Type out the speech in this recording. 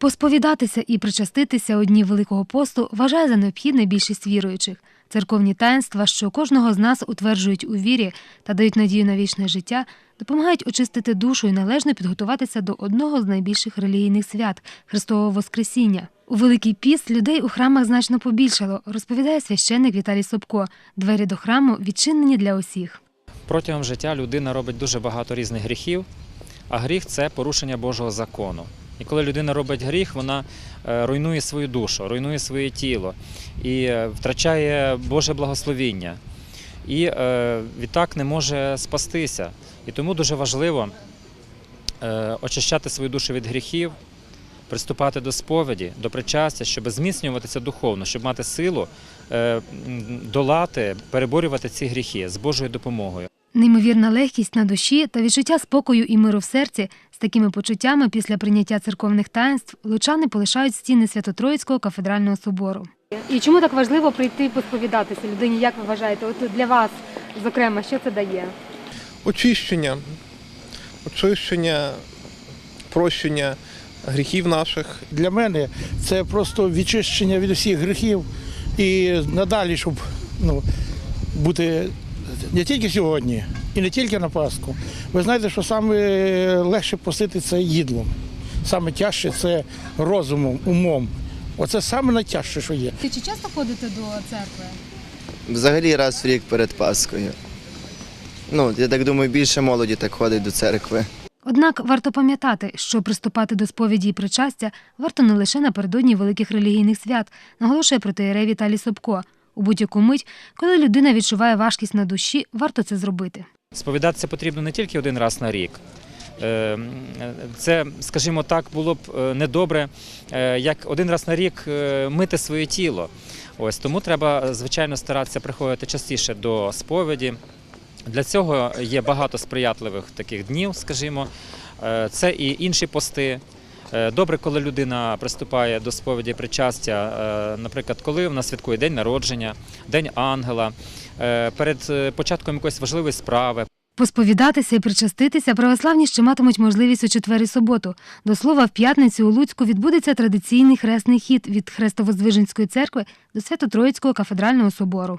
Посповідатися і причаститися у дні Великого посту вважає за необхідне більшість віруючих. Церковні таїнства, що кожного з нас утверджують у вірі та дають надію на вічне життя, допомагають очистити душу і належно підготуватися до одного з найбільших релігійних свят Христового Воскресіння. У Великий піст людей у храмах значно побільшало, розповідає священник Віталій Собко. Двері до храму відчинені для усіх. Протягом життя людина робить дуже багато різних гріхів, а гріх це порушення Божого закону. І коли людина робить гріх, вона е, руйнує свою душу, руйнує своє тіло і е, втрачає Боже благословіння. І е, відтак не може спастися. І тому дуже важливо очищати свою душу від гріхів, приступати до сповіді, до причастя, щоб зміцнюватися духовно, щоб мати силу долати, переборювати ці гріхи з Божою допомогою. Неймовірна легкість на душі та відчуття спокою і миру в серці з такими почуттями після прийняття церковних таїнств лучани полишають стіни Свято-Троїцького кафедрального собору. І чому так важливо прийти посповідатися людині? Як ви вважаєте? От для вас, зокрема, що це дає? очищення, очищення, прощення гріхів наших. Для мене це просто відчищення від усіх гріхів і надалі, щоб ну, бути не тільки сьогодні і не тільки на Пасху. Ви знаєте, що саме легше постити це їдлом. Саме тяжче це розумом, умом. Оце саме найтяжче, що є. Ти Чи часто ходите до церкви? Взагалі раз в рік перед Пасхою. Ну, я так думаю, більше молоді так ходить до церкви. Однак варто пам'ятати, що приступати до сповіді і причастя варто не лише напередодні великих релігійних свят, наголошує протиєрей Віталій Собко. У будь-яку мить, коли людина відчуває важкість на душі, варто це зробити. Сповідатися потрібно не тільки один раз на рік. Е, Це, скажімо так, було б е, недобре, е, як один раз на рік мити своє тіло. Ось тому треба, звичайно, старатися приходити частіше до сповіді. Для цього є багато сприятливих таких днів, скажімо. Це і інші пости. Е, Добре, коли людина приступає до сповіді причастя, е, наприклад, коли вона святкує день народження, день ангела, е, перед початком якоїсь важливої справи. Посповідатися і причаститися православні ще матимуть можливість у четвер і суботу. До слова, в п'ятницю у Луцьку відбудеться традиційний хресний хід від Хрестово-Звиженської церкви до Свято-Троїцького кафедрального собору.